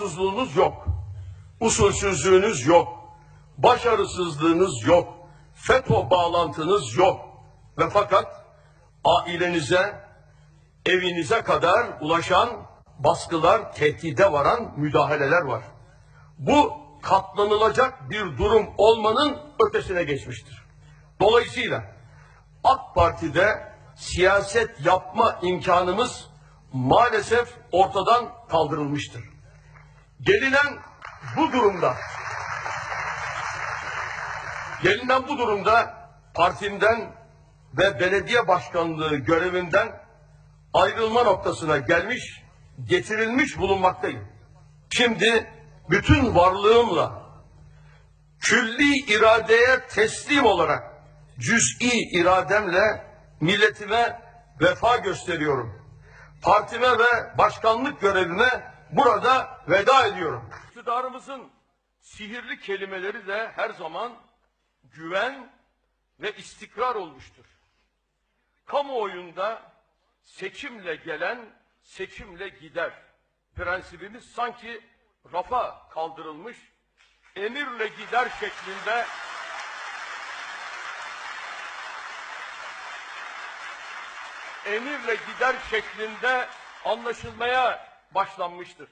yolsuzluğunuz yok. Usulsüzlüğünüz yok. Başarısızlığınız yok. FETÖ bağlantınız yok. Ve fakat ailenize, evinize kadar ulaşan baskılar, tehdide varan müdahaleler var. Bu katlanılacak bir durum olmanın ötesine geçmiştir. Dolayısıyla AK Parti'de siyaset yapma imkanımız maalesef ortadan kaldırılmıştır. Gelinen bu durumda gelinen bu durumda partimden ve belediye başkanlığı görevinden ayrılma noktasına gelmiş, getirilmiş bulunmaktayım. Şimdi bütün varlığımla külli iradeye teslim olarak cüz'i irademle milletime vefa gösteriyorum. Partime ve başkanlık görevime burada veda ediyorum. İktidarımızın sihirli kelimeleri de her zaman güven ve istikrar olmuştur. Kamuoyunda seçimle gelen seçimle gider. Prensibimiz sanki rafa kaldırılmış, emirle gider şeklinde emirle gider şeklinde anlaşılmaya başlanmıştır.